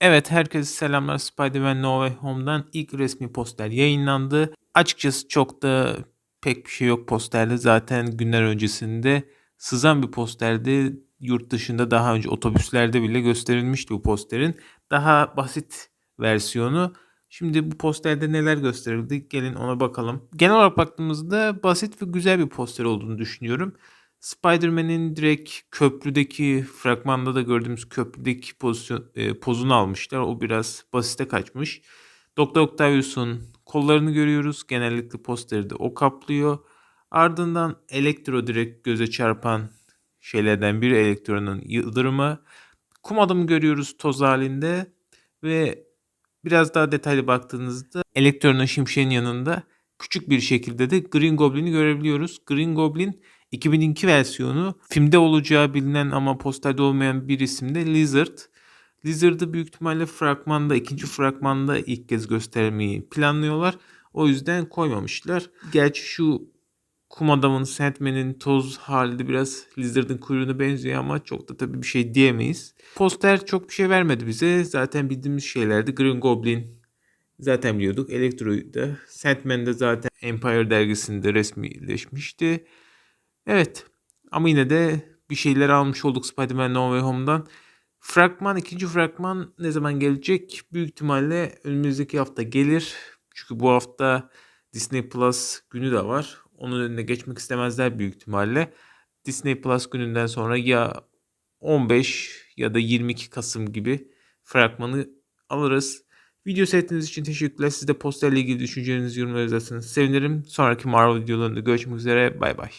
Evet, herkese selamlar. Spider-Man No Way Home'dan ilk resmi poster yayınlandı. Açıkçası çok da pek bir şey yok posterde. Zaten günler öncesinde sızan bir posterdi. Yurt dışında daha önce otobüslerde bile gösterilmişti bu posterin. Daha basit versiyonu. Şimdi bu posterde neler gösterildi? Gelin ona bakalım. Genel olarak baktığımızda basit ve güzel bir poster olduğunu düşünüyorum. Spider-Man'in direkt köprüdeki fragmanda da gördüğümüz köprüdeki pozisyon, e, pozunu almışlar. O biraz basite kaçmış. Dr. Octavius'un kollarını görüyoruz. Genellikle posteri de o kaplıyor. Ardından Elektro direkt göze çarpan şeylerden biri Elektro'nun yıldırımı. Kum adamı görüyoruz toz halinde ve biraz daha detaylı baktığınızda Elektro'nun şimşeğin yanında küçük bir şekilde de Green Goblin'i görebiliyoruz. Green Goblin 2002 versiyonu filmde olacağı bilinen ama posterde olmayan bir isim de Lizard. Lizard'ı büyük ihtimalle fragmanda, ikinci fragmanda ilk kez göstermeyi planlıyorlar. O yüzden koymamışlar. Gerçi şu kum adamın, Sandman'in toz hali de biraz Lizard'ın kuyruğuna benziyor ama çok da tabii bir şey diyemeyiz. Poster çok bir şey vermedi bize. Zaten bildiğimiz şeylerdi. Green Goblin zaten biliyorduk. Elektro'yu da. Sandman de zaten Empire dergisinde resmileşmişti. Evet. Ama yine de bir şeyler almış olduk Spider-Man No Way Home'dan. Fragman, ikinci fragman ne zaman gelecek? Büyük ihtimalle önümüzdeki hafta gelir. Çünkü bu hafta Disney Plus günü de var. Onun önüne geçmek istemezler büyük ihtimalle. Disney Plus gününden sonra ya 15 ya da 22 Kasım gibi fragmanı alırız. Video seyrettiğiniz için teşekkürler. Siz de posterle ilgili düşüncelerinizi yorumlar yazarsanız sevinirim. Sonraki Marvel videolarında görüşmek üzere. Bay bay.